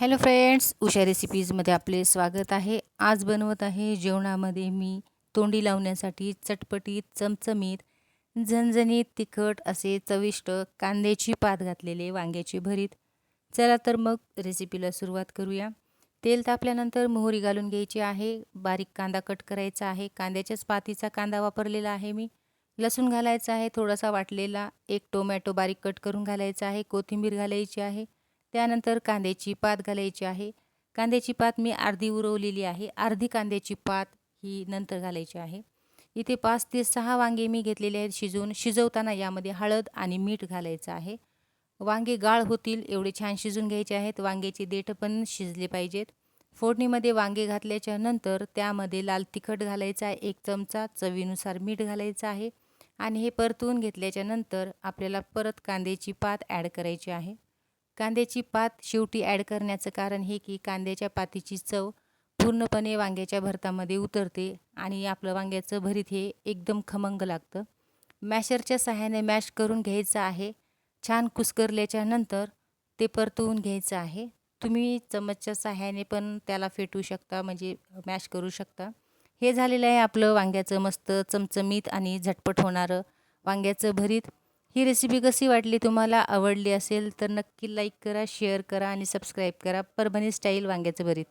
Hello friends Usha रेसिपीजमध्ये आपले स्वागत आहे. आज बनवत आहे जेवणामध्ये मी तोंडी लावण्यासाठी चटपटीत चमचमीत झणझणीत तिखट असे चविष्ट कांद्याची पात घातलेले वांग्याची भरीत. चला तर मग रेसिपीला सुरुवात करूया. तेल तापल्यानंतर मोहरी घालून घ्यायची आहे. बारीक कांदा कट करायचा आहे. कांद्याच्याच पातीचा कांदा वापरलेला आहे मी. लसूण घालायचा आहे थोडासा वाटलेला. एक टोमॅटो बारीक कट करून घालायचा आहे. कोथिंबीर घालायची आहे. त्यानंतर कांद्याची पात घालायची आहे. कांद्याची पात मी अर्धी उरवलेली आहे. अर्धी कांद्याची पात ही नंतर घालायची आहे. इथे पाच ते सहा वांगे मी घेतलेले आहेत शिजवून शिजवताना यामध्ये हळद आणि मीठ घालायचं आहे. वांगे गाळ होतील एवढे छान शिजून घ्यायचे आहेत. वांग्याचे देठ पण शिजले पाहिजेत. फोडणीमध्ये वांगे घातल्याच्या नंतर त्यामध्ये लाल तिखट घालायचं आहे. एक चमचा चवीनुसार मीठ घालायचं आहे. आणि हे परतवून घेतल्याच्या नंतर आपल्याला परत कांद्याची पात ॲड करायची आहे. कांद्याची पात शेवटी ॲड करण्याचं कारण हे की कांद्याच्या पातीची चव पूर्णपणे वांग्याच्या भरतामध्ये उतरते आणि आपलं वांग्याचं भरीत हे एकदम खमंग लागतं. मॅशरच्या सहाय्याने मॅश करून घ्यायचं आहे. छान कुस्करल्याच्या नंतर ते परतवून घ्यायचं आहे. तुम्ही चमचच्या सहाय्याने पण त्याला फेटू शकता म्हणजे मॅश करू शकता. हे झालेलं आहे आपलं वांग्याचं मस्त चमचमीत आणि झटपट होणारं वांग्याचं भरीत. ही रेसिपी कशी वाटली तुम्हाला आवडली असेल तर नक्की लाईक करा शेअर करा आणि सबस्क्राईब करा. परभणी स्टाईल वांग्याचं भरीत.